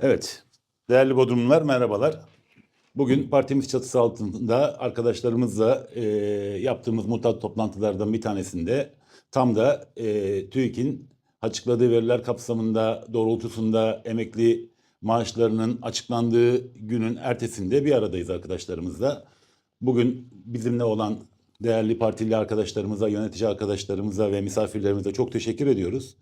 Evet, değerli Bodrumlular merhabalar. Bugün partimiz çatısı altında arkadaşlarımızla e, yaptığımız mutat toplantılardan bir tanesinde tam da e, TÜİK'in açıkladığı veriler kapsamında doğrultusunda emekli maaşlarının açıklandığı günün ertesinde bir aradayız arkadaşlarımızla. Bugün bizimle olan değerli partili arkadaşlarımıza, yönetici arkadaşlarımıza ve misafirlerimize çok teşekkür ediyoruz.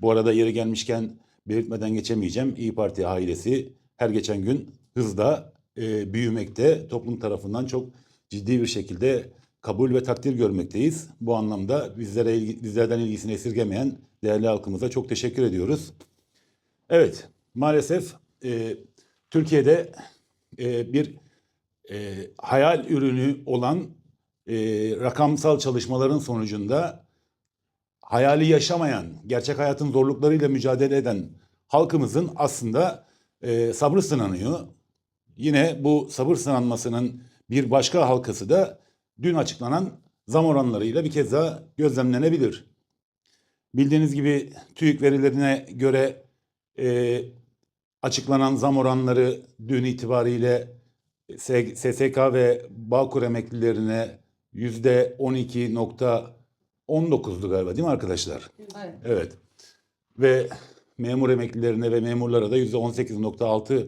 Bu arada yeri gelmişken belirtmeden geçemeyeceğim. İyi Parti ailesi her geçen gün hızla e, büyümekte. Toplum tarafından çok ciddi bir şekilde kabul ve takdir görmekteyiz. Bu anlamda bizlere bizlerden ilgisini esirgemeyen değerli halkımıza çok teşekkür ediyoruz. Evet, maalesef e, Türkiye'de e, bir e, hayal ürünü olan e, rakamsal çalışmaların sonucunda hayali yaşamayan, gerçek hayatın zorluklarıyla mücadele eden halkımızın aslında e, sabrı sınanıyor. Yine bu sabır sınanmasının bir başka halkası da dün açıklanan zam oranlarıyla bir kez daha gözlemlenebilir. Bildiğiniz gibi TÜİK verilerine göre e, açıklanan zam oranları dün itibariyle e, SSK ve Bağkur emeklilerine %12.5 19'du galiba değil mi arkadaşlar? Evet. evet. Ve memur emeklilerine ve memurlara da %18.6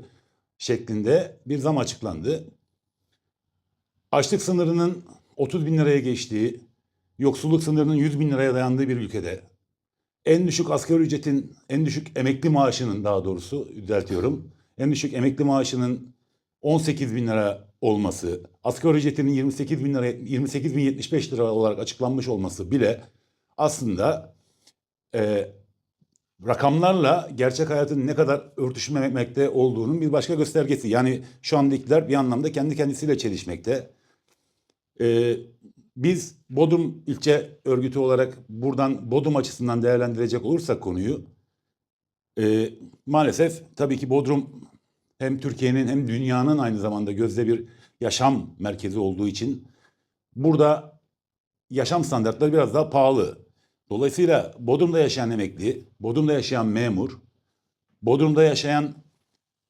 şeklinde bir zam açıklandı. Açlık sınırının 30 bin liraya geçtiği, yoksulluk sınırının 100 bin liraya dayandığı bir ülkede en düşük asgari ücretin, en düşük emekli maaşının daha doğrusu düzeltiyorum. En düşük emekli maaşının 18 bin lira olması, asgari ücretinin 28 bin lira, 28 bin 75 lira olarak açıklanmış olması bile aslında e, rakamlarla gerçek hayatın ne kadar örtüşmemekte olduğunun bir başka göstergesi. Yani şu anda iktidar bir anlamda kendi kendisiyle çelişmekte. E, biz Bodrum ilçe örgütü olarak buradan Bodrum açısından değerlendirecek olursak konuyu e, maalesef tabii ki Bodrum hem Türkiye'nin hem dünyanın aynı zamanda gözde bir yaşam merkezi olduğu için burada yaşam standartları biraz daha pahalı. Dolayısıyla Bodrum'da yaşayan emekli, Bodrum'da yaşayan memur, Bodrum'da yaşayan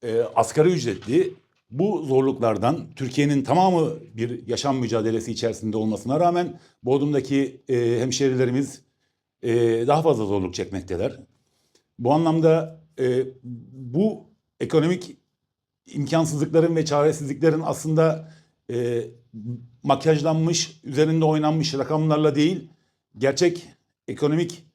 e, asgari ücretli bu zorluklardan Türkiye'nin tamamı bir yaşam mücadelesi içerisinde olmasına rağmen Bodrum'daki e, hemşerilerimiz e, daha fazla zorluk çekmekteler. Bu anlamda e, bu ekonomik imkansızlıkların ve çaresizliklerin aslında e, makyajlanmış, üzerinde oynanmış rakamlarla değil, gerçek ekonomik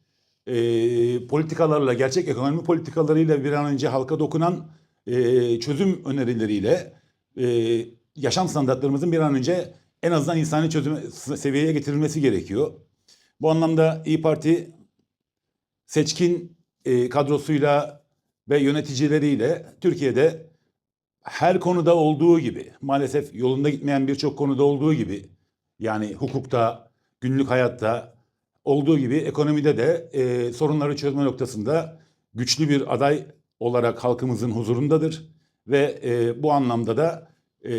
e, politikalarla, gerçek ekonomi politikalarıyla bir an önce halka dokunan e, çözüm önerileriyle e, yaşam standartlarımızın bir an önce en azından insani çözüm seviyeye getirilmesi gerekiyor. Bu anlamda İyi Parti seçkin e, kadrosuyla ve yöneticileriyle Türkiye'de her konuda olduğu gibi maalesef yolunda gitmeyen birçok konuda olduğu gibi yani hukukta, günlük hayatta olduğu gibi ekonomide de e, sorunları çözme noktasında güçlü bir aday olarak halkımızın huzurundadır ve e, bu anlamda da e,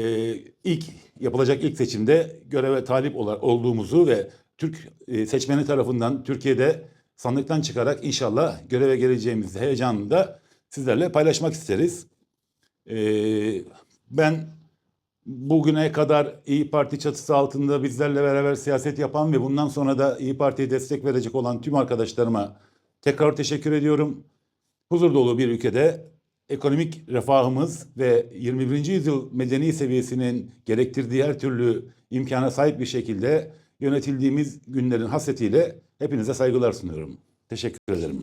ilk yapılacak ilk seçimde göreve talip ola- olduğumuzu ve Türk e, seçmeni tarafından Türkiye'de sandıktan çıkarak inşallah göreve geleceğimiz heyecanını da sizlerle paylaşmak isteriz. Ee, ben bugüne kadar İyi Parti çatısı altında bizlerle beraber siyaset yapan ve bundan sonra da İyi Parti'ye destek verecek olan tüm arkadaşlarıma tekrar teşekkür ediyorum. Huzur dolu bir ülkede ekonomik refahımız ve 21. yüzyıl medeni seviyesinin gerektirdiği her türlü imkana sahip bir şekilde yönetildiğimiz günlerin hasretiyle hepinize saygılar sunuyorum. Teşekkür ederim.